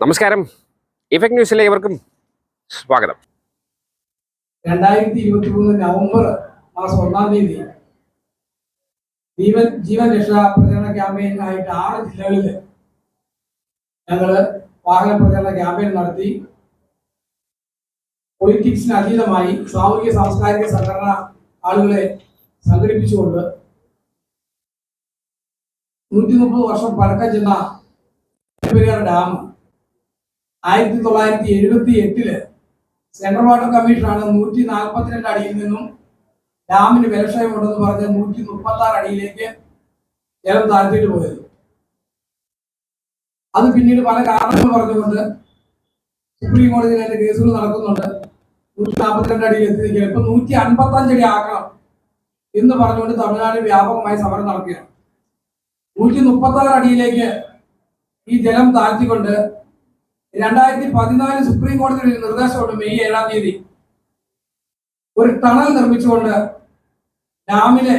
നമസ്കാരം. ഇഫക്ട് ന്യൂസിലെ ഇവർക്കും സ്വാഗതം. രണ്ടായിരത്തി ഇരുപത്തി മൂന്ന് നവംബർ മാസം ഒന്നാം തീയതി ജീവൻ ജീവൻ രക്ഷാ പ്രചരണ ക്യാമ്പയിനായിട്ട് ആറ് ജില്ലകളിൽ ഞങ്ങൾ വാഹന പ്രചരണ ക്യാമ്പയിൻ നടത്തി. പൊളിറ്റിക്സിന് അതീതമായി സാമൂഹിക സാംസ്കാരിക സംഘടന ആളുകളെ സംഘടിപ്പിച്ചുകൊണ്ട് നൂറ്റി മുപ്പത് വർഷം പഴക്കം ചെന്ന ഡാം ആയിരത്തി തൊള്ളായിരത്തി എഴുപത്തി എട്ടിൽ സെൻട്രൽ വാട്ടർ കമ്മീഷനാണ് നൂറ്റി നാൽപ്പത്തിരണ്ട് അടിയിൽ നിന്നും ഡാമിന് ബലക്ഷയമുണ്ടെന്ന് പറഞ്ഞ് നൂറ്റി മുപ്പത്തി ആറ് അടിയിലേക്ക് ജലം താഴ്ത്തിയിട്ട് പോയത്. അത് പിന്നീട് പല കാരണങ്ങൾ പറഞ്ഞുകൊണ്ട് സുപ്രീം കോടതിയിൽ അതിന്റെ കേസുകൾ നടക്കുന്നുണ്ട്. നൂറ്റി നാൽപ്പത്തിരണ്ട് അടിയിൽ എത്തിയിരിക്കുക ഇപ്പൊ നൂറ്റി അൻപത്തി അഞ്ചടി ആക്കണം എന്ന് പറഞ്ഞുകൊണ്ട് തമിഴ്നാട് വ്യാപകമായി സമരം നടക്കുകയാണ്. നൂറ്റി മുപ്പത്തി ആറ് അടിയിലേക്ക് ഈ ജലം താഴ്ത്തിക്കൊണ്ട് രണ്ടായിരത്തി പതിനാല് സുപ്രീം കോടതിയുടെ നിർദ്ദേശമുണ്ട് മെയ് ഏഴാം തീയതി. ഒരു ടണൽ നിർമ്മിച്ചുകൊണ്ട് ഡാമിലെ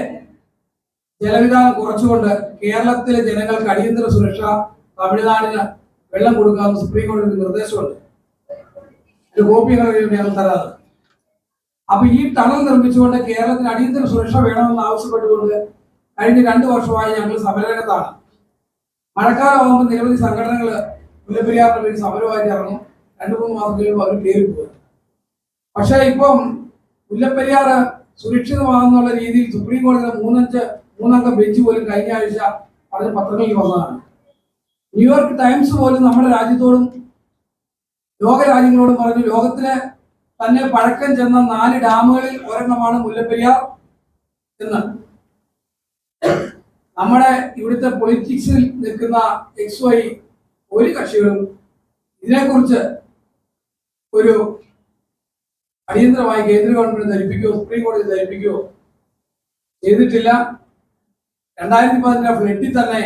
ജലവിധാനം കുറച്ചുകൊണ്ട് കേരളത്തിലെ ജനങ്ങൾക്ക് അടിയന്തര സുരക്ഷ തമിഴ്നാടിന് വെള്ളം കൊടുക്കാമെന്ന് സുപ്രീം കോടതി നിർദ്ദേശമുണ്ട്. ഒരു കോപ്പി ഞങ്ങൾ തരാറ്. അപ്പൊ ഈ ടണൽ നിർമ്മിച്ചുകൊണ്ട് കേരളത്തിന് അടിയന്തര സുരക്ഷ വേണമെന്ന് ആവശ്യപ്പെട്ടുകൊണ്ട് കഴിഞ്ഞ രണ്ടു വർഷമായി ഞങ്ങൾ സമരരംഗത്താണ്. മഴക്കാലമാകുമ്പോൾ നിരവധി സംഘടനകൾ മുല്ലപ്പെരിയാറിന്റെ പേര് സമരമായിട്ട് ഇറങ്ങും. രണ്ടു മൂന്ന് മാസം കഴിയുമ്പോൾ അവർ കയറി പോകും പക്ഷേ ഇപ്പം മുല്ലപ്പെരിയാറ് സുരക്ഷിതമാകുന്നുള്ള രീതിയിൽ സുപ്രീം കോടതിയുടെ മൂന്നഞ്ച് മൂന്നംഗ ബെഞ്ച് പോലും കഴിഞ്ഞ ആഴ്ച പറഞ്ഞ പത്രങ്ങളിൽ വന്നതാണ്. ന്യൂയോർക്ക് ടൈംസ് പോലും നമ്മുടെ രാജ്യത്തോടും ലോക രാജ്യങ്ങളോടും പറഞ്ഞു ലോകത്തിലെ തന്നെ പഴക്കം ചെന്ന നാല് ഡാമുകളിൽ ഒരെണ്ണമാണ് മുല്ലപ്പെരിയാർ എന്ന്. നമ്മുടെ ഇവിടുത്തെ പൊളിറ്റിക്സിൽ നിൽക്കുന്ന എക്സ് വൈ ഒരു കക്ഷികളും ഇതിനെക്കുറിച്ച് ഒരു അടിയന്തരമായി കേന്ദ്ര ഗവൺമെന്റ് ധരിപ്പിക്കുകയോ സുപ്രീം കോടതി ധരിപ്പിക്കുകയോ ചെയ്തിട്ടില്ല. രണ്ടായിരത്തി പതിനെട്ട് ഫ്ലഡിൽ തന്നെ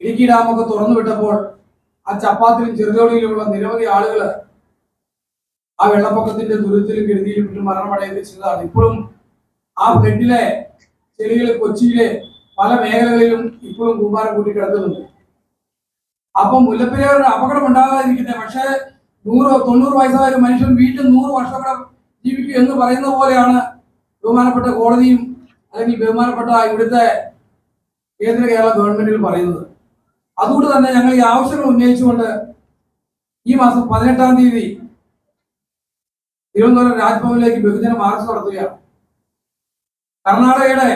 ഇടുക്കി ഡാമൊക്കെ തുറന്നു വിട്ടപ്പോൾ ആ ചപ്പാത്തിലും ചെറുതോടിയിലുമുള്ള നിരവധി ആളുകൾ ആ വെള്ളപ്പൊക്കത്തിന്റെ ദുരിതത്തിലും കെടുതിയിലും വിട്ട് മരണമടയുകയും ചെയ്തതാണ്. ഇപ്പോഴും ആ ഫ്ലഡിലെ ചെളികൾ കൊച്ചിയിലെ പല മേഖലകളിലും ഇപ്പോഴും കൂമ്പാരം കൂട്ടി കിടക്കുന്നുണ്ട് അപ്പൊ മുല്ലപ്പെരിയാറിന് അപകടം ഉണ്ടാകാതിരിക്കട്ടെ. പക്ഷേ നൂറ് തൊണ്ണൂറ് വയസ്സായ ഒരു മനുഷ്യൻ വീട്ടിൽ നൂറ് വർഷം ജീവിക്കും എന്ന് പറയുന്ന പോലെയാണ് ബഹുമാനപ്പെട്ട കോടതിയും അല്ലെങ്കിൽ ബഹുമാനപ്പെട്ട ഇവിടുത്തെ കേന്ദ്ര കേരള ഗവൺമെന്റിൽ പറയുന്നത്. അതുകൊണ്ട് തന്നെ ഞങ്ങൾ ഈ ആവശ്യങ്ങൾ ഉന്നയിച്ചുകൊണ്ട് ഈ മാസം പതിനെട്ടാം തീയതി തിരുവനന്തപുരം രാജ്ഭവനിലേക്ക് ബഹുജന മാർച്ച് നടത്തുകയാണ്. കർണാടകയുടെ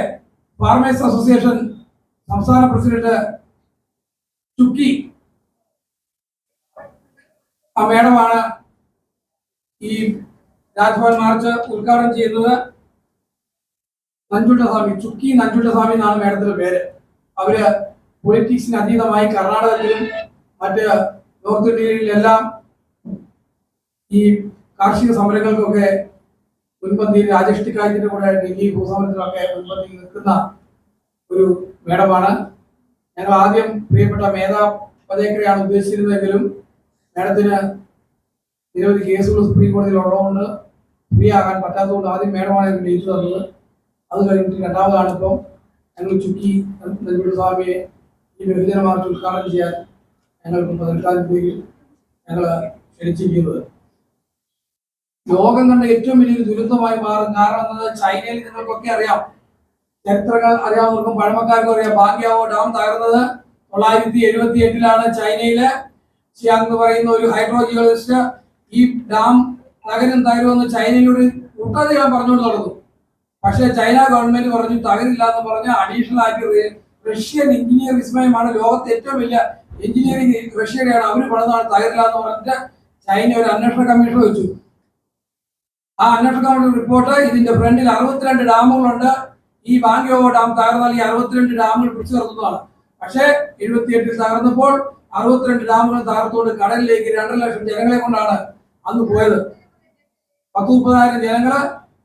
ഫാർമേഴ്സ് അസോസിയേഷൻ സംസ്ഥാന പ്രസിഡന്റ് ചുക്കി ആ മേഡമാണ് ഈ രാജ്ഭവൻ മാർച്ച് ഉദ്ഘാടനം ചെയ്യുന്നത് നഞ്ചുട്ടസ്വാമി ചുക്കി നഞ്ചുട്ടസ്വാമി എന്നാണ് മേഡത്തിന്റെ പേര്. അവർ പൊളിറ്റിക്സിന് അതീതമായി കർണാടകത്തിലും മറ്റ് നോർത്ത് ഇന്ത്യയിലെല്ലാം ഈ കാർഷിക സമരങ്ങൾക്കൊക്കെ മുൻപന്തിയിൽ രാജേഷ് ടിക്കായത്തിന്റെ കൂടെ ഡൽഹി ഭൂസമരത്തിലൊക്കെ മുൻപന്തിയിൽ നിൽക്കുന്ന ഒരു മേഡമാണ് ഞങ്ങൾ ആദ്യം പ്രിയപ്പെട്ട മേധാ പതേക്കരെയാണ് ഉദ്ദേശിച്ചിരുന്നതെങ്കിലും മേഡത്തിന് നിരവധി കേസുകൾ സുപ്രീം കോടതിയിൽ ഉള്ളതുകൊണ്ട് ഫ്രീ ആകാൻ പറ്റാത്തതുകൊണ്ട് ആദ്യം മേഡമാണ് എനിക്ക് ഡേറ്റ് തന്നത്. അത് കഴിഞ്ഞിട്ട് രണ്ടാമതാണ് ഇപ്പം ഞങ്ങൾ ചുക്കി നെൽവീട് സ്വാമിയെ ഈ ബഹുജന മാർച്ച് ഉദ്ഘാടനം ചെയ്യാൻ ഞങ്ങൾക്ക് പതിനെട്ടാം തീയതി ഞങ്ങൾ ക്ഷണിച്ചിരിക്കുന്നത്. ലോകം കണ്ട ഏറ്റവും വലിയൊരു ദുരന്തമായി മാറും കാരണം എന്നത് ചൈനയിൽ നിങ്ങൾക്കൊക്കെ അറിയാം. ചരിത്രങ്ങൾ അറിയാവുന്നവർക്കും പഴമക്കാർക്കും അറിയാം. ഭാഗ്യാവോ ഡാം തകർന്നത് തൊള്ളായിരത്തി എഴുപത്തി എട്ടിലാണ് ചൈനയിലെ ഷിയാങ് പറയുന്ന ഒരു ഹൈഡ്രോജിയോളജിസ്റ്റ് ഈ ഡാം തകരും തകരുമെന്ന് ചൈനയോട് ഒട്ടധികം പറഞ്ഞുകൊണ്ട് നടന്നു. പക്ഷേ ചൈന ഗവൺമെന്റ് പറഞ്ഞു തകരില്ല എന്ന് പറഞ്ഞ് അഡീഷണൽ ആക്ടി റഷ്യൻ എഞ്ചിനീയർ വിസ്മയമാണ് ലോകത്തെ ഏറ്റവും വലിയ എഞ്ചിനീയറിംഗ് റഷ്യയുടെയാണ്. അവർ പണിതാണ് തകരില്ല എന്ന് പറഞ്ഞിട്ട് ചൈന ഒരു അന്വേഷണ കമ്മീഷൻ വെച്ചു. ആ അന്വേഷണ കമ്മീഷൻ റിപ്പോർട്ട് ഇതിന്റെ ഫ്രണ്ടിൽ അറുപത്തിരണ്ട് ഡാമുകളുണ്ട്. ഈ ബാങ്കിയോ ഡാം തകർന്നാൽ ഈ അറുപത്തിരണ്ട് ഡാമുകൾ പിടിച്ചു നിർത്തുന്നതാണ്. പക്ഷേ എഴുപത്തിയെട്ടിൽ തകർന്നപ്പോൾ അറുപത്തിരണ്ട് ഡാമുകൾ തകർത്തുകൊണ്ട് കടലിലേക്ക് രണ്ടര ലക്ഷം ജനങ്ങളെ കൊണ്ടാണ് അന്ന് പോയത്. പത്ത് മുപ്പതിനായിരം ജനങ്ങൾ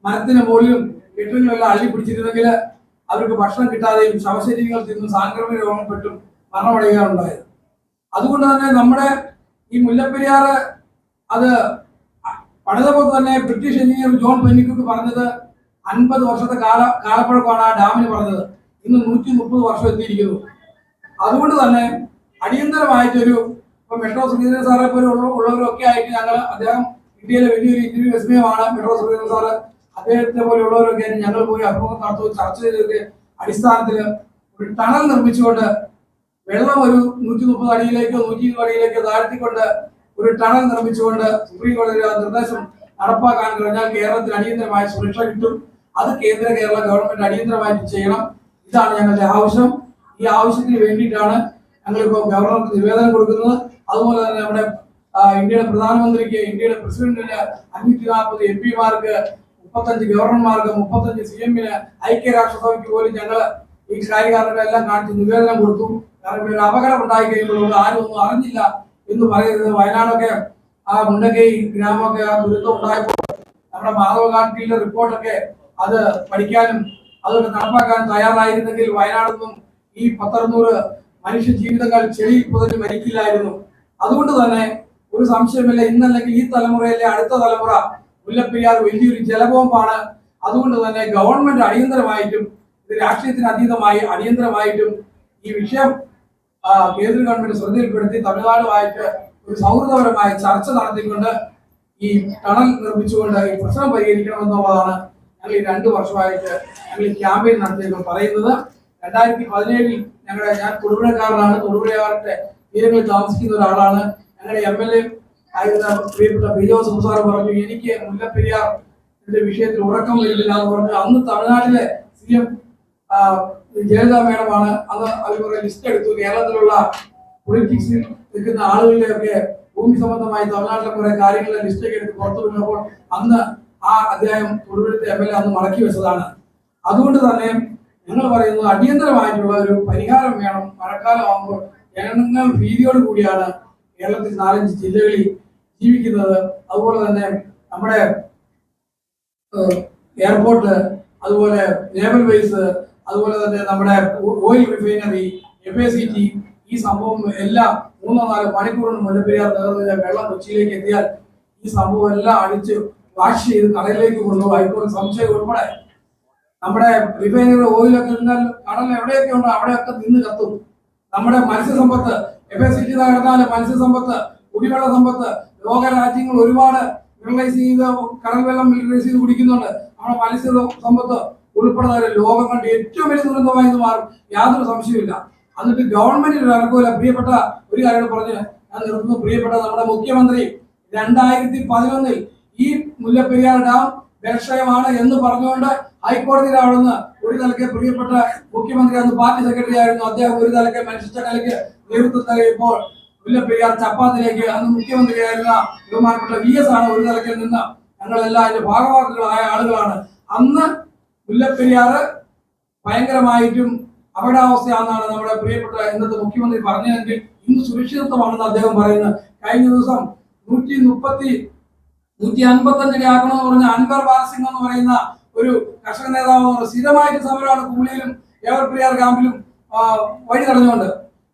മരത്തിന് മുകളിലും കെട്ടിടങ്ങളെല്ലാം അള്ളി പിടിച്ചിരുന്നെങ്കിൽ അവർക്ക് ഭക്ഷണം കിട്ടാതെയും ശവശരീരങ്ങൾ തിന്നും സാംക്രമിക രോഗപ്പെട്ടും മരണമടയുകയാണുണ്ടായത് അതുകൊണ്ട് തന്നെ നമ്മുടെ ഈ മുല്ലപ്പെരിയാറ് അത് പണിതപ്പോൾ തന്നെ ബ്രിട്ടീഷ് എഞ്ചിനീയർ ജോൺ പെന്നിക്കുക്ക് പറഞ്ഞത് അൻപത് വർഷത്തെ കാല കാലപ്പഴക്കമാണ് ആ ഡാമിന് പറഞ്ഞത്. ഇന്ന് നൂറ്റി മുപ്പത് വർഷം എത്തിയിരിക്കുന്നു. അതുകൊണ്ട് തന്നെ അടിയന്തരമായിട്ടൊരു ഇപ്പൊ മെട്രോ ശ്രീധരൻ സാറെ പോലെ ഉള്ളവരൊക്കെ ആയിട്ട് ഞങ്ങൾ അദ്ദേഹം ഇന്ത്യയിലെ വലിയൊരു ഇന്റർവ്യൂ വിസ്മയമാണ് മെട്രോ ശ്രീധരൻ സാറ് അദ്ദേഹത്തെ പോലെയുള്ളവരൊക്കെ ആയിട്ട് ഞങ്ങൾ പോയി അഭിമുഖം നടത്തുകയും ചർച്ച ചെയ്തതിന്റെ അടിസ്ഥാനത്തിൽ ഒരു ടണൽ നിർമ്മിച്ചുകൊണ്ട് വെള്ളം ഒരു നൂറ്റി മുപ്പത് അടിയിലേക്കോ നൂറ്റി ഇരുപത് അടിയിലേക്കോ താഴ്ത്തിക്കൊണ്ട് ഒരു ടണൽ നിർമ്മിച്ചുകൊണ്ട് സുപ്രീം കോടതി നിർദ്ദേശം നടപ്പാക്കാൻ കഴിഞ്ഞാൽ കേരളത്തിൽ അടിയന്തരമായ സുരക്ഷ കിട്ടും. അത് കേന്ദ്ര കേരള ഗവൺമെന്റ് അടിയന്തരമായിട്ട് ചെയ്യണം. ഇതാണ് ഞങ്ങളുടെ ആവശ്യം. ഈ ആവശ്യത്തിന് വേണ്ടിയിട്ടാണ് ഞങ്ങളിപ്പോൾ ഗവർണർക്ക് നിവേദനം കൊടുക്കുന്നത്. അതുപോലെ തന്നെ നമ്മുടെ ഇന്ത്യയുടെ പ്രധാനമന്ത്രിക്ക് ഇന്ത്യയുടെ പ്രസിഡന്റിന് അഞ്ഞൂറ്റി നാൽപ്പത് എം പിമാർക്ക് മുപ്പത്തഞ്ച് ഗവർണർമാർക്ക് മുപ്പത്തഞ്ച് സി എമ്മിന് ഐക്യരാഷ്ട്രസഭയ്ക്ക് പോലും ഞങ്ങൾ ഈ കാര്യകാരനെല്ലാം കാണിച്ച് നിവേദനം കൊടുത്തു. കാരണം ഇവിടെ അപകടം ഉണ്ടായി കഴിയുമ്പോൾ ആരും ഒന്നും അറിഞ്ഞില്ല എന്ന് പറയരുത്. വയനാടൊക്കെ ആ മുണ്ടക്കൈ ഗ്രാമമൊക്കെ ആ ദുരിതം ഉണ്ടായപ്പോൾ നമ്മുടെ മാധവ ഗാഡ്ഗിലിന്റെ റിപ്പോർട്ടൊക്കെ അത് പഠിക്കാനും അതൊക്കെ നടപ്പാക്കാൻ തയ്യാറായിരുന്നെങ്കിൽ വയനാടൊന്നും ഈ പത്തറുന്നൂറ് മനുഷ്യ ജീവിതങ്ങൾ ചെളിയിൽ പുതഞ്ഞ് മരിക്കില്ലായിരുന്നു. അതുകൊണ്ട് തന്നെ ഒരു സംശയമില്ല ഇന്നല്ലെങ്കിൽ ഈ തലമുറയിലെ അടുത്ത തലമുറ മുല്ലപ്പെരിയാർ വലിയൊരു ജലബോംബാണ്. അതുകൊണ്ട് തന്നെ ഗവൺമെന്റ് അടിയന്തരമായിട്ടും ഇത് രാഷ്ട്രീയത്തിന് അതീതമായി അടിയന്തരമായിട്ടും ഈ വിഷയം കേന്ദ്ര ഗവൺമെന്റ് ശ്രദ്ധയിൽപ്പെടുത്തി തമിഴ്നാടുമായിട്ട് ഒരു സൗഹൃദപരമായ ചർച്ച നടത്തിക്കൊണ്ട് ഈ ടണൽ നിർമ്മിച്ചുകൊണ്ട് ഈ പ്രശ്നം പരിഹരിക്കണമെന്നുള്ളതാണ് ഞങ്ങൾ ഈ രണ്ടു വർഷമായിട്ട് ഞങ്ങൾ ഈ ക്യാമ്പയിൻ നടത്തിയപ്പോൾ പറയുന്നത്. രണ്ടായിരത്തി പതിനേഴിൽ ഞങ്ങളുടെ ഞാൻ തൊടുപുഴക്കാരനാണ് തൊടുപുഴയാറിന്റെ തീരങ്ങളിൽ താമസിക്കുന്ന ഒരാളാണ്. ഞങ്ങളുടെ എം എൽ എ ആയിരുന്ന പ്രിയപ്പെട്ട ബിജോ സംസാരം പറഞ്ഞു എനിക്ക് മുല്ലപ്പെരിയാർ വിഷയത്തിൽ ഉറക്കം വരുന്നില്ല എന്ന് പറഞ്ഞു അന്ന് തമിഴ്നാട്ടിലെ സി എം ജയലളിത മേഡമാണ് അത് കുറെ ലിസ്റ്റ് എടുത്തു. കേരളത്തിലുള്ള പൊളിറ്റിക്സിൽ നിൽക്കുന്ന ആളുകളിലെയൊക്കെ ഭൂമി സംബന്ധമായി തമിഴ്നാട്ടിലെ കുറെ കാര്യങ്ങളെ ലിസ്റ്റ് ഒക്കെ എടുത്ത് പുറത്തു വിടുമ്പോൾ അന്ന് ആ അധ്യായം തൊടുപുഴത്തെ എം എൽ എ അന്ന് മടക്കി വെച്ചതാണ്. അതുകൊണ്ട് തന്നെ ഞങ്ങൾ പറയുന്നത് അടിയന്തരമായിട്ടുള്ള ഒരു പരിഹാരം വേണം. മഴക്കാലം ആകുമ്പോൾ ജനങ്ങൾ ഭീതിയോട് കൂടിയാണ് കേരളത്തിൽ നാലഞ്ച് ജില്ലകളിൽ ജീവിക്കുന്നത്. അതുപോലെ തന്നെ നമ്മുടെ എയർപോർട്ട് അതുപോലെ നേവൽ ബേസ് അതുപോലെ തന്നെ നമ്മുടെ oil refinery F A C T ഈ സംഭവം എല്ലാം മൂന്നോ നാലോ മണിക്കൂറിന് മുല്ലപ്പെരിയാർ നേർന്ന വെള്ളം കൊച്ചിയിലേക്ക് എത്തിയാൽ ഈ സംഭവം എല്ലാം അടിച്ച് വാഷ് ചെയ്ത് കടലിലേക്ക് കൊണ്ടുപോകും. ഇപ്പോൾ സംശയം ഉൾപ്പെടെ നമ്മുടെ റിഫൈനറി ഓയിലൊക്കെ ഇരുന്നാൽ കടൽ എവിടെയൊക്കെ ഉണ്ടോ അവിടെയൊക്കെ നിന്ന് കത്തും. നമ്മുടെ മത്സ്യസമ്പത്ത് എഫ് എസ് സിറ്റി തകർന്നാൽ മത്സ്യസമ്പത്ത് കുടിവെള്ള സമ്പത്ത് ലോക രാജ്യങ്ങൾ ഒരുപാട് മിനറലൈസ് ചെയ്ത് കടൽ വെള്ളം മിനറലൈസ് ചെയ്ത് കുടിക്കുന്നുണ്ട്. നമ്മുടെ മത്സ്യ സമ്പത്ത് ഉൾപ്പെടുന്ന ലോകം കണ്ട് ഏറ്റവും വലിയ ദുരന്തമായി മാറും. യാതൊരു സംശയമില്ല എന്നിട്ട് ഗവൺമെന്റിന് ഒരു ഇറക്കൂല പ്രിയപ്പെട്ട ഒരു കാര്യം പറഞ്ഞ് ഞാൻ നിർത്തുന്നു. പ്രിയപ്പെട്ട നമ്മുടെ മുഖ്യമന്ത്രി രണ്ടായിരത്തി പതിനൊന്നിൽ ഈ മുല്ലപ്പെരിയാർ ഡാം ബലക്ഷയമാണ് എന്ന് പറഞ്ഞുകൊണ്ട് ഹൈക്കോടതിയിൽ അവിടുന്ന് ഒരു നിലയ്ക്ക് പ്രിയപ്പെട്ട മുഖ്യമന്ത്രി അന്ന് പാർട്ടി സെക്രട്ടറി ആയിരുന്നു. അദ്ദേഹം ഒരു നിലയ്ക്ക് മനുഷ്യ നിലയ്ക്ക് നേതൃത്വം നൽകിയപ്പോൾ മുല്ലപ്പെരിയാർ ചപ്പാത്തിലേക്ക് അന്ന് മുഖ്യമന്ത്രിയായിരുന്ന ബഹുമാനപ്പെട്ട വി എസ് ആണ് ഒരു നിലയ്ക്ക് നിന്ന് ഞങ്ങളെല്ലാം അതിന്റെ ഭാഗവാക്കുകളായ ആളുകളാണ്. അന്ന് മുല്ലപ്പെരിയാർ ഭയങ്കരമായിട്ടും അപകടാവസ്ഥയാണെന്നാണ് നമ്മുടെ പ്രിയപ്പെട്ട ഇന്നത്തെ മുഖ്യമന്ത്രി പറഞ്ഞതെങ്കിൽ ഇന്ന് സുരക്ഷിതത്വമാണെന്ന് അദ്ദേഹം പറയുന്നത് കഴിഞ്ഞ ദിവസം നൂറ്റി മുപ്പത്തി നൂറ്റി അൻപത്തഞ്ചടി ആക്കണമെന്ന് പറഞ്ഞ അൻവർ ബാലസിംഗ് എന്ന് പറയുന്ന ഒരു കർഷക നേതാവ് സ്ഥിരമായിട്ട് സമരമാണ് കുമിളിയിലും ഏവർപ്രിയാർ ക്യാമ്പിലും വഴി തടഞ്ഞുകൊണ്ട്.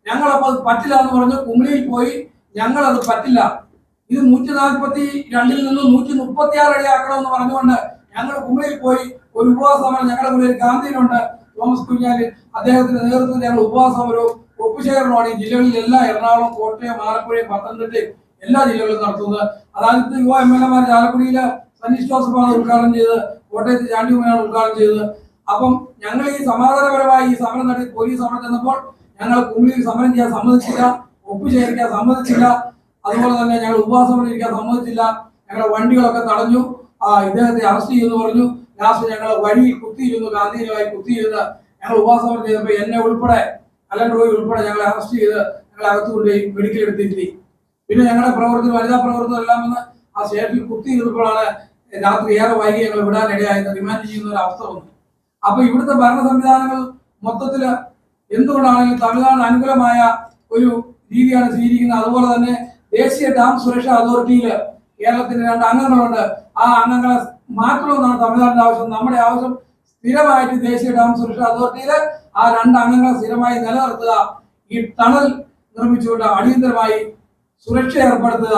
ഞങ്ങളപ്പോൾ പറ്റില്ല എന്ന് പറഞ്ഞ് കുമിളിയിൽ പോയി ഞങ്ങൾ അത് പറ്റില്ല. ഇത് നൂറ്റി നാൽപ്പത്തി രണ്ടിൽ നിന്ന് നൂറ്റി മുപ്പത്തി ആറ് അടി ആക്കണമെന്ന് പറഞ്ഞുകൊണ്ട് ഞങ്ങൾ കുമിളിയിൽ പോയി ഒരു ഉപവാസ സമരം ഞങ്ങളുടെ കൂടെ ഗാന്ധിയിലുണ്ട്. തോമസ് കുഞ്ഞാലി അദ്ദേഹത്തിന്റെ നേതൃത്വത്തിൽ ഞങ്ങൾ ഉപവാസ സമരവും ഒപ്പുശേഖരണമാണ് ഈ ജില്ലകളിലെല്ലാം എറണാകുളം കോട്ടയം ആലപ്പുഴയും പത്തനംതിട്ടയും എല്ലാ ജില്ലകളിലും നടത്തുന്നത്. അതായത് യുവ എം എൽ എമാർ ചാലക്കുടിയിലെ സനീഷ് ജോസഫാണ് ഉദ്ഘാടനം ചെയ്തത് കോട്ടയത്ത് ചാണ്ടിമുനാണ് ഉദ്ഘാടനം ചെയ്തത് അപ്പം ഞങ്ങൾ ഈ സമാധാനപരമായി ഈ സമരം നടത്തി പോലീസ് സമരം ചെന്നപ്പോൾ ഞങ്ങൾ കുമിളിയിൽ സമരം ചെയ്യാൻ സമ്മതിച്ചില്ല ഒപ്പുശേഖരിക്കാൻ സമ്മതിച്ചില്ല. അതുപോലെ തന്നെ ഞങ്ങൾ ഉപവാസം ഇരിക്കാൻ സമ്മതിച്ചില്ല. ഞങ്ങളുടെ വണ്ടികളൊക്കെ തടഞ്ഞു. ഇദ്ദേഹത്തെ അറസ്റ്റ് ചെയ്യുമെന്ന് പറഞ്ഞു. ലാസ്റ്റ് ഞങ്ങൾ വഴിയിൽ കുത്തിയിരുന്നു ഗാന്ധിയുമായി കുത്തിയിരുന്ന് ഞങ്ങൾ ഉപവാസം ചെയ്തപ്പോൾ എന്നെ ഉൾപ്പെടെ അലൻ റോയി ഉൾപ്പെടെ ഞങ്ങളെ അറസ്റ്റ് ചെയ്ത് ഞങ്ങളെ അകത്തുകൊണ്ടുപോയി മെഡിക്കൽ എടുത്തിരുത്തി. പിന്നെ ഞങ്ങളുടെ പ്രവൃത്തി വനിതാ പ്രവർത്തനം എല്ലാം വന്ന് ആ സ്റ്റേഷനിൽ കുത്തി ഇരുന്നപ്പോഴാണ് രാത്രി ഏറെ വൈകി ഞങ്ങൾ വിടാനിടയായത് റിമാൻഡ് ചെയ്യുന്ന ഒരു അവസ്ഥ വന്നു. അപ്പൊ ഇവിടുത്തെ ഭരണ സംവിധാനങ്ങൾ മൊത്തത്തിൽ എന്തുകൊണ്ടാണെങ്കിലും തമിഴ്നാട് അനുകൂലമായ ഒരു രീതിയാണ് സ്വീകരിക്കുന്നത്. അതുപോലെ തന്നെ ദേശീയ ഡാം സുരക്ഷാ അതോറിറ്റിയിൽ കേരളത്തിന്റെ രണ്ട് അംഗങ്ങളുണ്ട്. ആ അംഗങ്ങളെ മാറ്റണമെന്നാണ് തമിഴ്നാടിന്റെ ആവശ്യം. നമ്മുടെ ആവശ്യം സ്ഥിരമായിട്ട് ദേശീയ ഡാം സുരക്ഷാ അതോറിറ്റിയിൽ ആ രണ്ട് അംഗങ്ങളെ സ്ഥിരമായി നിലനിർത്തുക. ഈ ടണൽ നിർമ്മിച്ചുകൊണ്ട് അടിയന്തരമായി സുരക്ഷ ഏർപ്പെടുത്തുക.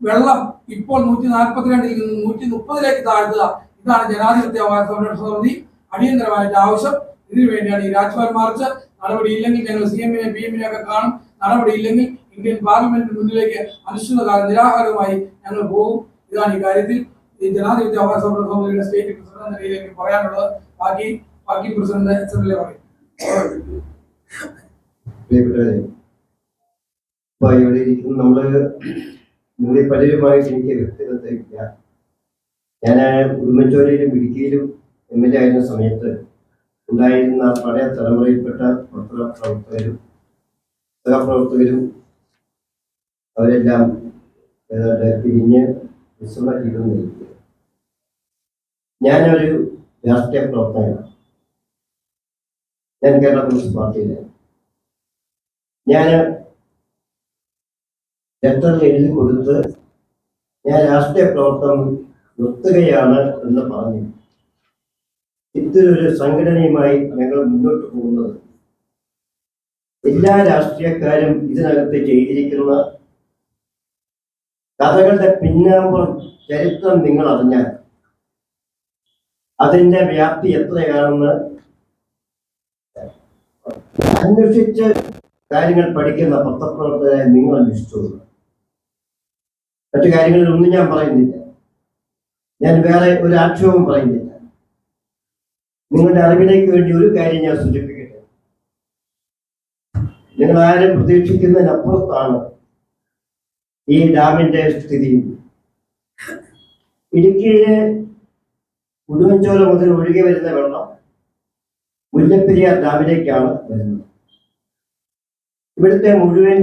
വെള്ളം ഇപ്പോൾ നൂറ്റി നാൽപ്പത്തിരണ്ടിൽ നിന്ന് നൂറ്റി മുപ്പതിലേക്ക് താഴ്ത്തുക. ഇതാണ് ജനാധിപത്യ സംരക്ഷണ സമിതി അടിയന്തരമായിട്ട് ആവശ്യം. ഇതിനു വേണ്ടിയാണ് ഈ രാജ്ഭവൻ മാർച്ച്. നടപടിയില്ലെങ്കിൽ ഞങ്ങൾ സി എമ്മിനെ പി എമ്മിനെ ഒക്കെ കാണും. നടപടിയില്ലെങ്കിൽ ഇന്ത്യൻ പാർലമെന്റിന് മുന്നിലേക്ക് അനിശ്ചിതകാല നിരാഹാരവുമായി ഞങ്ങൾ പോകും. ഇതാണ് ഈ കാര്യത്തിൽ ഈ ജനാധിപത്യ അവകാശ സമിതിയുടെ സ്റ്റേറ്റ് പ്രസിഡന്റ് എന്ന നിലയിൽ പറയാനുള്ളത്. ബാക്കി ബാക്കി പ്രസിഡന്റ് എസ് പറയും. ഇപ്പൊ ഇവിടെ ഇരിക്കുന്നു നമ്മൾ നിങ്ങളിൽ പലരുമായിട്ട് എനിക്ക് വ്യക്തിഗതയില്ല ഞാൻ ഉടുമ്പൻചോലയിലും ഇടുക്കിയിലും എം എൽ എ ആയിരുന്ന സമയത്ത് ഉണ്ടായിരുന്ന പഴയ തലമുറയിൽപ്പെട്ട പത്ര പ്രവർത്തകരും സഹപ്രവർത്തകരും അവരെല്ലാം പിരിഞ്ഞ് വിശ്രമ ജീവിതം നയിക്കുക. ഞാനൊരു രാഷ്ട്രീയ പ്രവർത്തകനാണ്. ഞാൻ കേരള കോൺഗ്രസ് പാർട്ടിയിലാണ്. ഞാൻ ലെറ്റർ എഴുതി കൊടുത്ത് ഞാൻ രാഷ്ട്രീയ പ്രവർത്തനം നിർത്തുകയാണ് എന്ന് പറഞ്ഞു. ഇത്തരൊരു സംഘടനയുമായി ഞങ്ങൾ മുന്നോട്ട് പോകുന്നത്. എല്ലാ രാഷ്ട്രീയക്കാരും ഇതിനകത്ത് ചെയ്തിരിക്കുന്ന കഥകളുടെ പിന്നാമ്പുറം ചരിത്രം നിങ്ങൾ അറിഞ്ഞാൽ അതിന്റെ വ്യാപ്തി എത്രയാണെന്ന് അന്വേഷിച്ച് കാര്യങ്ങൾ പഠിക്കുന്ന പത്രപ്രവർത്തകരെ നിങ്ങൾ അന്വേഷിച്ചോളൂ. മറ്റു കാര്യങ്ങളിലൊന്നും ഞാൻ പറയുന്നില്ല. ഞാൻ വേറെ ഒരു ആക്ഷേപവും പറയുന്നില്ല. നിങ്ങളുടെ അറിവിലേക്ക് വേണ്ടി ഒരു കാര്യം ഞാൻ സൂചിപ്പിക്കട്ടെ. നിങ്ങൾ ആരും പ്രതീക്ഷിക്കുന്നതിനപ്പുറത്താണ് ഈ ഡാമിന്റെ സ്ഥിതി. ഇടുക്കിയിലെ ഉടുമ്പൻചോല മുതൽ ഒഴുകി വരുന്ന വെള്ളം മുല്ലപ്പെരിയാർ ഡാമിലേക്കാണ് വരുന്നത്. ഇവിടുത്തെ മുഴുവൻ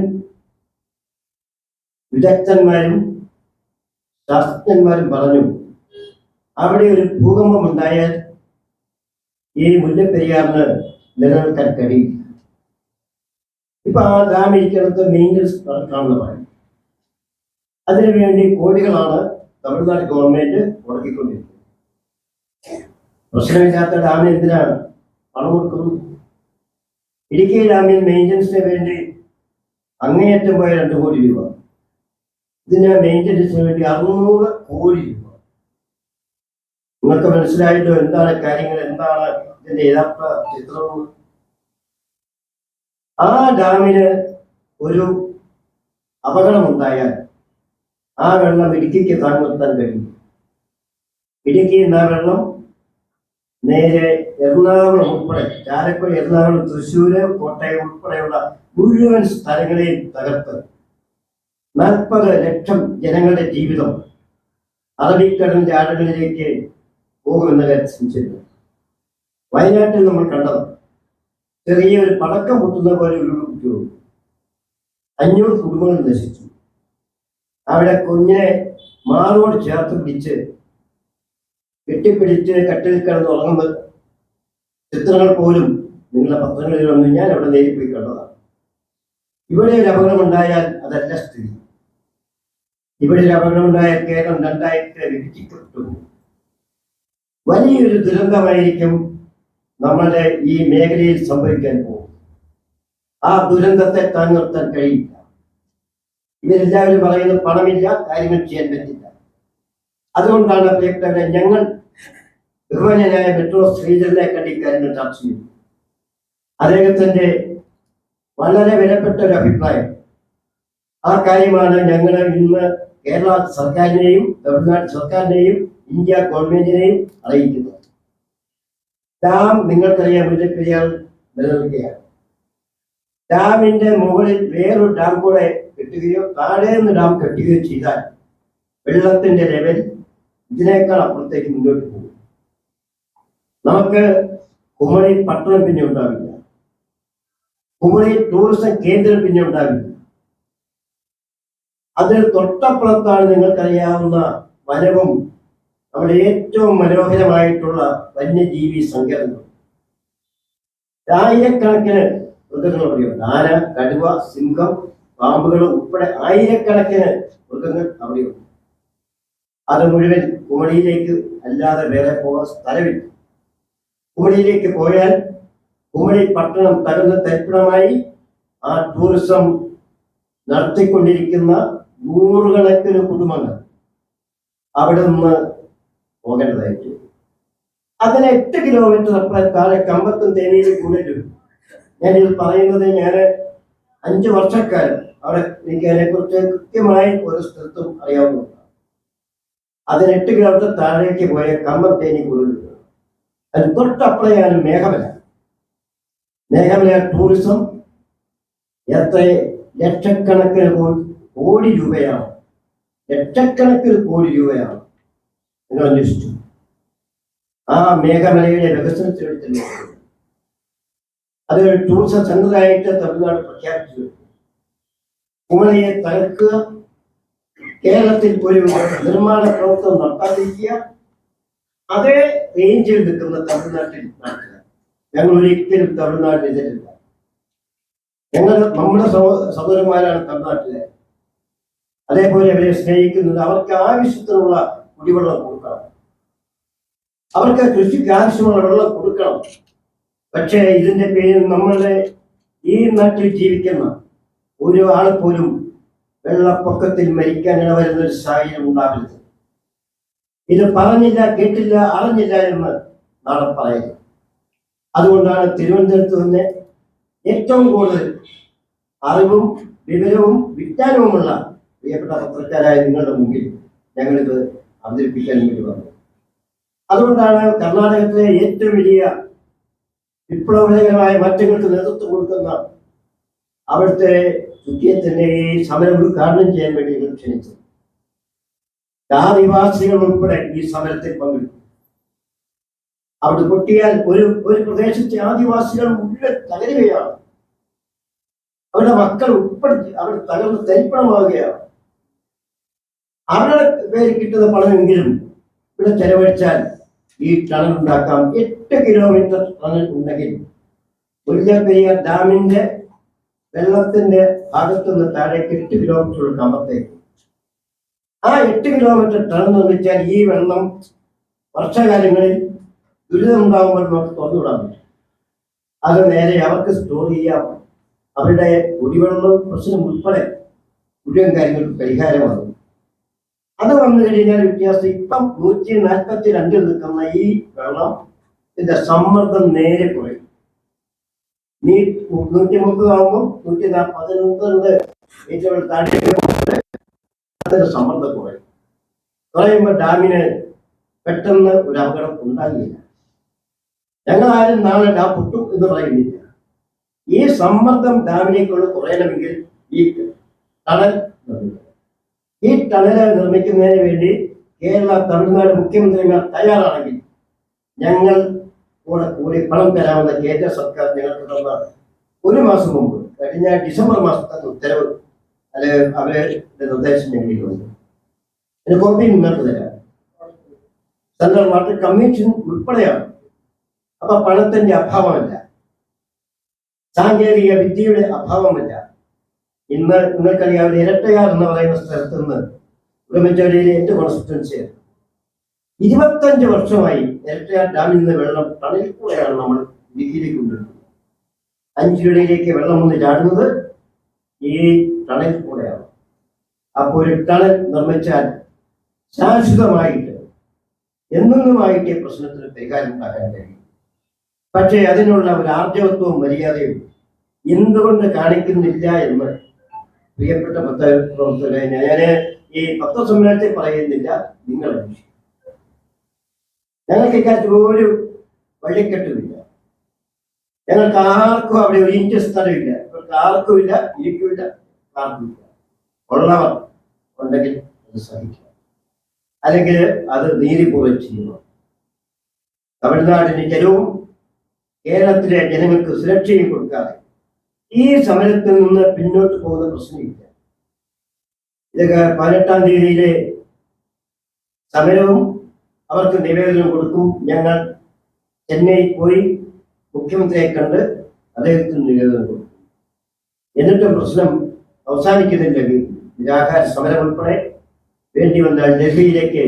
വിദഗ്ധന്മാരും ശാസ്ത്രജ്ഞന്മാരും പറഞ്ഞു അവിടെ ഒരു ഭൂകമ്പം ഉണ്ടായാൽ ഈ മുല്ലപ്പെരിയാറിന് നിലനിൽക്കാൻ കഴിയും. ഇപ്പൊ ആ ഡാം ഇരിക്കുന്നത് മെയിന്റനൻസ് നടക്കാമെന്ന് അതിനുവേണ്ടി കോടികളാണ് തമിഴ്നാട് ഗവൺമെന്റ് മുടക്കിക്കൊണ്ടിരിക്കുന്നത്. പ്രശ്നമില്ലാത്ത ഡാമിന് എന്തിനാണ് പണം കൊടുക്കുന്നു ഇടുക്കി ഡാമിൽ മെയിന്റനൻസിന് വേണ്ടി അങ്ങേയറ്റം പോയ രണ്ടു കോടി രൂപ. ഇതിന് മെയിന്റനൻസിന് വേണ്ടി അറുന്നൂറ് കോടി രൂപ. നിങ്ങൾക്ക് മനസ്സിലായിട്ടോ എന്താണ് കാര്യങ്ങൾ എന്താണ് ഇതിന്റെ യഥാർത്ഥ ചിത്രം? ആ ഡാമിന് ഒരു അപകടമുണ്ടായാൽ ആ വെള്ളം ഇടുക്കിക്ക് താങ്ങുത്താൻ കഴിയും. ഇടുക്കി എന്ന വെള്ളം നേരെ എറണാകുളം ഉൾപ്പെടെ ചാലക്കുടി എറണാകുളം തൃശ്ശൂര് കോട്ടയം ഉൾപ്പെടെയുള്ള മുഴുവൻ സ്ഥലങ്ങളെയും തകർത്ത്. നാൽപ്പത് ലക്ഷം ജനങ്ങളുടെ ജീവിതം അറബിക്കടലിന്റെ ആഴങ്ങളിലേക്ക് പോകുമെന്ന കാര്യം വയനാട്ടിൽ നമ്മൾ കണ്ടത് ചെറിയൊരു പടക്കം പൊട്ടുന്ന പോലെ ഒരു കുട്ടിയുള്ളൂ അഞ്ഞൂറ് കുടുംബങ്ങൾ നശിച്ചു. അവിടെ കുഞ്ഞിനെ മാറോട് ചേർത്ത് പിടിച്ച് കെട്ടിപ്പിടിച്ച് കട്ടിൽ കിടന്ന് ഉറങ്ങുന്ന ചിത്രങ്ങൾ പോലും നിങ്ങളുടെ പത്രങ്ങളിൽ വന്ന്. ഞാൻ അവിടെ നേരിൽ പോയി കണ്ടതാണ്. ഇവിടെ ഒരു അപകടം ഉണ്ടായാൽ അതല്ല സ്ഥിതി. ഇവിടെ ഒരു അപകടം ഉണ്ടായാൽ കേരളം രണ്ടായിട്ട് വിഭജിക്കപ്പെട്ടു. വലിയൊരു ദുരന്തമായിരിക്കും നമ്മളുടെ ഈ മേഖലയിൽ സംഭവിക്കാൻ പോകും ആ ദുരന്തത്തെ താൻ കഴിയില്ല. ഇവരെല്ലാവരും പറയുന്നത് പണമില്ല കാര്യങ്ങൾ ചെയ്യാൻ പറ്റില്ല. അതുകൊണ്ടാണ് പ്രിയപ്പെട്ടവരെ ഞങ്ങൾ ബഹുമാനായ മെട്രോ ശ്രീധരനെ കണ്ടി കാര്യങ്ങൾ ചർച്ച ചെയ്തു അദ്ദേഹത്തിന്റെ വളരെ വിലപ്പെട്ട ഒരു അഭിപ്രായം ആ കാര്യമാണ് ഞങ്ങൾ ഇന്ന് കേരള സർക്കാരിനെയും തമിഴ്നാട് സർക്കാരിനെയും ഇന്ത്യ ഗവൺമെന്റിനെയും അറിയിക്കുന്നത്. ഡാം നിങ്ങൾക്കറിയാം മുല്ലപ്പെരിയാർ നിലനിൽക്കുകയാണ്. ഡാമിന്റെ മുകളിൽ വേറൊരു ഡാം കൂടെ കെട്ടുകയോ താഴെ നിന്ന് ഡാം കെട്ടുകയോ ചെയ്താൽ വെള്ളത്തിന്റെ ലെവൽ ഇതിനേക്കാൾ അപ്പുറത്തേക്ക് മുന്നോട്ട് പോകും. നമുക്ക് കുമളി പട്ടണം പിന്നെ ഉണ്ടാവില്ല. കുമളി ടൂറിസം കേന്ദ്രം പിന്നെ ഉണ്ടാവില്ല. അതിന് തൊട്ടപ്പുറത്താണ് നിങ്ങൾക്കറിയാവുന്ന വനവും അവിടെ ഏറ്റവും മനോഹരമായിട്ടുള്ള വന്യജീവി സങ്കേതങ്ങൾ. ആയിരക്കണക്കിന് മൃഗങ്ങൾ അവിടെയോ ആന കടുവ സിംഹം പാമ്പുകൾ ഉൾപ്പെടെ ആയിരക്കണക്കിന് മൃഗങ്ങൾ അവിടെയുണ്ട് അത് മുഴുവൻ കുമളിയിലേക്ക് അല്ലാതെ വേറെ പോകാൻ സ്ഥലമില്ല. കുമളിയിലേക്ക് പോയാൽ കുമളി പട്ടണം തകർന്ന തരിപ്പണമായി ആ ടൂറിസം നടത്തിക്കൊണ്ടിരിക്കുന്ന നൂറുകണക്കിന് കുടുംബങ്ങൾ അവിടെ നിന്ന് പോകേണ്ടതായിട്ട് അതിന് എട്ട് കിലോമീറ്റർ അപ്പുറം താഴെ കമ്പത്തും തേനിയിലും കൂടുതലും ഞാൻ ഇത് പറയുന്നത് ഞാൻ അഞ്ച് വർഷക്കാലം അവിടെ എനിക്ക് അതിനെക്കുറിച്ച് കൃത്യമായി ഒരു സ്ഥലത്തും അറിയാവുന്നതാണ്. അതിന് എട്ട് കിലോമീറ്റർ താഴേക്ക് പോയ കമ്പത്തേനി കൂടുതലും അതിന് തൊട്ടപ്പുറയാണ് മേഘമല. മേഘമല ടൂറിസം എത്ര ലക്ഷക്കണക്കിന് കോടി കോടി രൂപയാണ് ലക്ഷക്കണക്കിന് കോടി രൂപയാണ് നിങ്ങൾ അന്വേഷിച്ചു. ആ മേഘമലയുടെ വികസനത്തിനെടുത്ത് അത് ടൂറിസം സെന്ററായിട്ട് തമിഴ്നാട് പ്രഖ്യാപിച്ചു. കുമളയെ തകർക്കുക കേരളത്തിൽ ഒരു നിർമ്മാണ പ്രവർത്തനം നടത്താതിരിക്കുക അതേ റേഞ്ചിൽ നിൽക്കുന്ന തമിഴ്നാട്ടിൽ നടക്കുക. ഞങ്ങൾ ഒരിക്കലും തമിഴ്നാട്ടിനെതിരില്ല ഞങ്ങൾ നമ്മുടെ സഹോ- സഹോദരന്മാരാണ് തമിഴ്നാട്ടിലെ. അതേപോലെ അവരെ സ്നേഹിക്കുന്നത് അവർക്ക് ആവശ്യത്തിനുള്ള കുടിവെള്ളം കൊടുക്കണം. അവർക്ക് കൃഷിക്ക് ആവശ്യമുള്ള വെള്ളം കൊടുക്കണം. പക്ഷേ ഇതിന്റെ പേരിൽ നമ്മളുടെ ഈ നാട്ടിൽ ജീവിക്കുന്ന ഒരു ആൾ പോലും വെള്ളപ്പൊക്കത്തിൽ മരിക്കാൻ ഇടവരുന്ന ഒരു സാഹചര്യം ഉണ്ടാകരുത്. ഇത് പറഞ്ഞില്ല കേട്ടില്ല അറിഞ്ഞില്ല എന്ന് നാളെ പറയുന്നത് അതുകൊണ്ടാണ് തിരുവനന്തപുരത്ത് തന്നെ ഏറ്റവും കൂടുതൽ അറിവും വിവരവും വിജ്ഞാനവുമുള്ള പ്രിയപ്പെട്ട പത്രക്കാരായ നിങ്ങളുടെ മുമ്പിൽ ഞങ്ങളിത് അവതരിപ്പിക്കാൻ വേണ്ടി വന്നു. അതുകൊണ്ടാണ് കർണാടകത്തിലെ ഏറ്റവും വലിയ വിപ്ലവകരമായ മാറ്റങ്ങൾക്ക് നേതൃത്വം കൊടുക്കുന്ന അവിടുത്തെ തന്നെ ഈ സമരം ഉദ്ഘാടനം ചെയ്യാൻ വേണ്ടി ഞങ്ങൾ ക്ഷണിച്ചത്. ജാതിവാസികൾ ഉൾപ്പെടെ ഈ സമരത്തിൽ പങ്കെടുത്തു. അവിടെ പൊട്ടിയാൽ ഒരു ഒരു പ്രദേശത്തെ ആദിവാസികൾ മുഴുവൻ തകരുകയാണ്. അവരുടെ മക്കൾ ഉൾപ്പെടുത്തി അവർ തകർന്ന് തരിപ്പണമാവുകയാണ്. അവരുടെ പേര് കിട്ടുന്ന പണമെങ്കിലും ഇവിടെ ചെലവഴിച്ചാൽ ഈ ടണൽ ഉണ്ടാക്കാം. എട്ട് കിലോമീറ്റർ ടണൽ ഉണ്ടെങ്കിൽ മുല്ലപ്പെരിയാർ ഡാമിന്റെ വെള്ളത്തിന്റെ ഭാഗത്തുനിന്ന് താഴേക്ക് എട്ട് കിലോമീറ്റർ കമ്പത്തേക്ക് ആ എട്ട് കിലോമീറ്റർ ടണൽ നിർമ്മിച്ചാൽ ഈ വെള്ളം വർഷകാലങ്ങളിൽ ദുരിതം ഉണ്ടാകുമ്പോൾ നമുക്ക് തുറന്നുവിടാൻ പറ്റും. അത് നേരെ അവർക്ക് സ്റ്റോർ ചെയ്യാം. അവരുടെ കുടിവെള്ളം പ്രശ്നം ഉൾപ്പെടെ മുഴുവൻ കാര്യങ്ങൾക്ക് പരിഹാരമാകും. അത് വന്നു കഴിഞ്ഞാൽ വ്യത്യാസം ഇപ്പം നൂറ്റി നാൽപ്പത്തി രണ്ടിൽ നിൽക്കുന്ന ഈ വെള്ളം ഇതിന്റെ സമ്മർദ്ദം നേരെ കുറയും നീ നൂറ്റി മുപ്പത് ആകുമ്പോൾ നൂറ്റി നാൽപ്പത്തി മുപ്പത് താഴേക്ക് താഴെ അതിന്റെ സമ്മർദ്ദം കുറയും കുറയുമ്പോൾ ഡാമിന് പെട്ടെന്ന് ഒരു അപകടം ഉണ്ടാകില്ല. ഞങ്ങൾ ആരും നാളെ ഡാം പൊട്ടും എന്ന് പറയുന്നില്ല. ഈ സമ്മർദ്ദം ഡാമിനേക്കുള്ള കുറയണമെങ്കിൽ ഈ കടൽ നിർമ്മിക്കണം. ഈ ടണൽ നിർമ്മിക്കുന്നതിന് വേണ്ടി കേരള തമിഴ്നാട് മുഖ്യമന്ത്രിമാർ തയ്യാറാണെങ്കിൽ ഞങ്ങൾ കൂടെ കൂടി പണം തരാമെന്ന കേന്ദ്ര സർക്കാർ ഞങ്ങൾക്ക് തന്ന ഒരു മാസം മുമ്പ് കഴിഞ്ഞ ഡിസംബർ മാസത്തെ ഉത്തരവ് അല്ലെ അവരുടെ നിർദ്ദേശം ഞങ്ങളിലുണ്ട് അതിന് കോപ്പി നിങ്ങൾക്ക് തരാം. സെൻട്രൽ വാട്ടർ കമ്മീഷൻ ഉൾപ്പെടെയാണ്. അപ്പൊ പണത്തിന്റെ അഭാവമല്ല. സാങ്കേതിക വിദ്യയുടെ അഭാവമല്ല. ഇന്ന് നിങ്ങൾക്കറിയാവുന്ന ഇരട്ടയാർ എന്ന് പറയുന്ന സ്ഥലത്ത് നിന്ന് ഉടുമ്പൻചോലയിലെ എന്റെ കോൺസ്റ്റിറ്റൻസി ഇരുപത്തഞ്ച് വർഷമായി ഇരട്ടയാർ ഡാമിൽ നിന്ന് വെള്ളം ടണലിൽ നമ്മൾ വിധിയിലേക്ക് കൊണ്ടുവരുന്നത്. അഞ്ചിരടിയിലേക്ക് വെള്ളം ഒന്ന് ചാടുന്നത് ഈ ടണലിൽ കൂടെയാണ്. അപ്പോൾ ഒരു ടണൽ നിർമ്മിച്ചാൽ ശാശ്വതമായിട്ട് എന്നെന്നുമായിട്ട് ഈ പ്രശ്നത്തിന് പരിഹാരം ഉണ്ടാക്കാൻ കഴിയും. പക്ഷേ അതിനുള്ള ഒരു ആർജവത്വവും മര്യാദയും എന്തുകൊണ്ട് കാണിക്കുന്നില്ല എന്ന് പ്രിയപ്പെട്ട പത്രപ്രവർത്തകരെ ഞാൻ ഈ പത്രസമ്മേളനത്തിൽ പറയുന്നില്ല അന്വേഷിക്കും. ഞങ്ങൾക്ക് ഇക്കാര്യത്തിൽ ഒരു വഴിക്കെട്ടുമില്ല. ഞങ്ങൾക്ക് ആർക്കും അവിടെ ഒരു ഇഞ്ച് സ്ഥലമില്ല. ഇവർക്ക് ആർക്കും ഇല്ല ഇരിക്കില്ല ആർക്കും ഇല്ല. ഉള്ളവർ ഉണ്ടെങ്കിൽ അത് സഹിക്കുക. അല്ലെങ്കിൽ അത് നീതിപൂർവം ചെയ്യണം തമിഴ്നാടിന് ജനവും കേരളത്തിലെ ജനങ്ങൾക്ക് സുരക്ഷയും കൊടുക്കാതെ ഈ സമരത്തിൽ നിന്ന് പിന്നോട്ട് പോകുന്ന പ്രശ്നമില്ല. ഇതൊക്കെ പതിനെട്ടാം തീയതിയിലെ സമരവും അവർക്ക് നിവേദനം കൊടുക്കും. ഞങ്ങൾ ചെന്നൈ പോയി മുഖ്യമന്ത്രിയെ കണ്ട് അദ്ദേഹത്തിന് നിവേദനം കൊടുക്കും. എന്നിട്ടും പ്രശ്നം അവസാനിക്കുന്നില്ലെങ്കിൽ നിരാഹാര സമരം ഉൾപ്പെടെ വേണ്ടി വന്നാൽ ഡൽഹിയിലേക്ക്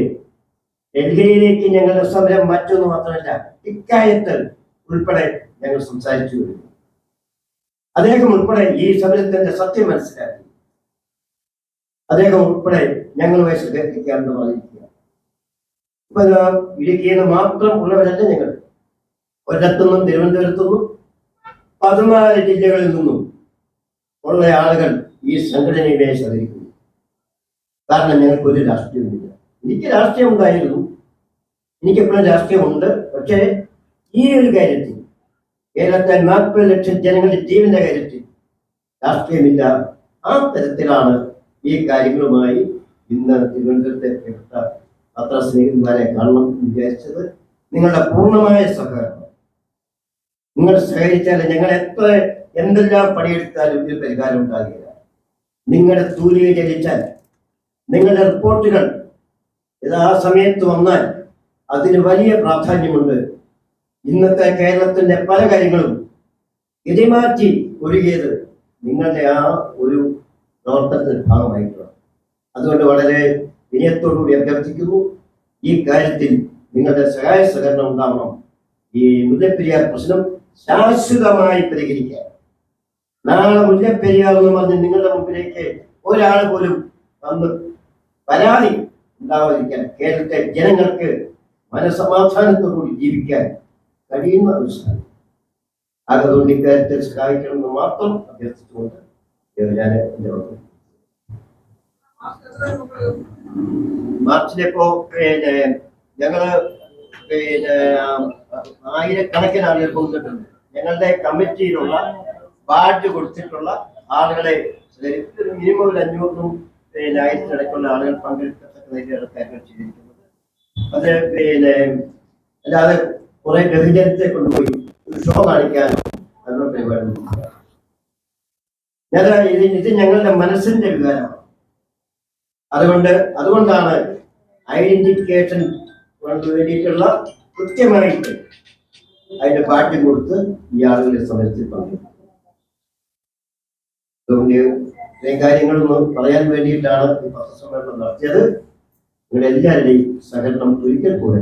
ഡൽഹിയിലേക്ക് ഞങ്ങളുടെ സമരം മാറ്റുമെന്ന് മാത്രമല്ല ഇക്കാര്യത്തിൽ ഉൾപ്പെടെ ഞങ്ങൾ സംസാരിച്ചു വരുന്നു. അദ്ദേഹം ഉൾപ്പെടെ ഈ സമരത്തിന്റെ സത്യം മനസ്സിലാക്കി. അദ്ദേഹം ഉൾപ്പെടെ ഞങ്ങളുമായി സഹകരിക്കാമെന്ന് പറഞ്ഞിരിക്കുക ഇടുക്കിയിൽ മാത്രം ഉള്ളവരല്ല ഞങ്ങൾ? കൊല്ലത്തുനിന്നും തിരുവനന്തപുരത്തുനിന്നും പതിനാല് ജില്ലകളിൽ നിന്നും ഉള്ള ആളുകൾ ഈ സംഘടനയിലെ സഹകരിക്കുന്നു കാരണം ഞങ്ങൾക്ക് ഒരു രാഷ്ട്രീയമില്ല എനിക്ക് രാഷ്ട്രീയം ഉണ്ടായിരുന്നു. എനിക്കെപ്പോഴും രാഷ്ട്രീയമുണ്ട്. പക്ഷേ ഈ ഒരു കാര്യത്തിൽ കേരളത്തിലെ നാൽപ്പത് ലക്ഷം ജനങ്ങളുടെ ജീവന്റെ കാര്യത്തിൽ രാഷ്ട്രീയമില്ല. ആ തരത്തിലാണ് ഈ കാര്യങ്ങളുമായി ഇന്ന് തിരുവനന്തപുരത്തെ പ്രിയപ്പെട്ട പത്ര സ്നേഹിതന്മാരെ കാണണം എന്ന് വിചാരിച്ചത് നിങ്ങളുടെ പൂർണമായ സഹകരണം. നിങ്ങൾ സഹകരിച്ചാൽ ഞങ്ങൾ എത്ര എന്തെല്ലാം പണിയെടുത്താലും ഇതിൽ പരിഹാരം ഉണ്ടാകില്ല. നിങ്ങളുടെ തൂലിക ചലിച്ചാൽ നിങ്ങളുടെ റിപ്പോർട്ടുകൾ യഥാ സമയത്ത് വന്നാൽ അതിന് വലിയ പ്രാധാന്യമുണ്ട്. ഇന്നത്തെ കേരളത്തിന്റെ പല കാര്യങ്ങളും ഇതിമാറ്റി ഒഴുകിയത് നിങ്ങളുടെ ആ ഒരു പ്രവർത്തനത്തിന്റെ ഭാഗമായിട്ടാണ്. അതുകൊണ്ട് വളരെ വിനയത്തോടുകൂടി അഭ്യർത്ഥിക്കുന്നു ഈ കാര്യത്തിൽ നിങ്ങളുടെ സഹായ സഹകരണം ഉണ്ടാവണം. ഈ മുല്ലപ്പെരിയാർ പ്രശ്നം ശാശ്വതമായി പരിഹരിക്കാൻ. നാളെ മുല്ലപ്പെരിയാർ എന്ന് പറഞ്ഞ് നിങ്ങളുടെ മുമ്പിലേക്ക് ഒരാൾ പോലും വന്ന് പരാതി ഉണ്ടാവാതിരിക്കാൻ കേരളത്തെ ജനങ്ങൾക്ക് മനസമാധാനത്തോടുകൂടി ജീവിക്കാൻ കഴിയുന്ന ഒരു സ്ഥലം. അതുകൊണ്ട് ഇക്കാര്യത്തെ സഹായിക്കണമെന്ന് മാത്രം അഭ്യർത്ഥിച്ചുകൊണ്ട് ഞാൻ എന്റെ വാക്കുകൾ മാർച്ചിലിപ്പോ പിന്നെ ഞങ്ങൾ പിന്നെ ആയിരക്കണക്കിന് ആളുകൾ കൊണ്ടിട്ടുണ്ട് ഞങ്ങളുടെ കമ്മിറ്റിയിലുള്ള ബാഡ്ജ് കൊടുത്തിട്ടുള്ള ആളുകളെ മിനിമം ഒരു അഞ്ഞൂറിനും പിന്നെ ആയിരത്തിനടക്കുള്ള ആളുകൾ പങ്കെടുക്കത്തക്ക രീതിയിലുള്ള കാര്യങ്ങൾ ചെയ്തിരിക്കുന്നത്. അത് പിന്നെ അല്ലാതെ കുറെ ബഹുജനത്തെ കൊണ്ടുപോയി. ഒരു ഷോ കാണിക്കാനോ അതിനുള്ള പരിപാടി ഞാൻ ഇത് ഇത് ഞങ്ങളുടെ മനസ്സിന്റെ വികാരമാണ്. അതുകൊണ്ട് അതുകൊണ്ടാണ് ഐഡന്റിഫിക്കേഷൻ വേണ്ടിയിട്ടുള്ള കൃത്യമായിട്ട് അതിന്റെ പാട്ട് കൊടുത്ത് ഈ ആളുകളെ സമരത്തിൽ പങ്കെടുക്കും അതുകൊണ്ട് ഇത്രയും കാര്യങ്ങളൊന്ന് പറയാൻ വേണ്ടിയിട്ടാണ് ഈ പത്രസമ്മേളനം നടത്തിയത്. നിങ്ങളുടെ എല്ലാവരുടെയും സഹകരണം ഒരിക്കൽ കൂടെ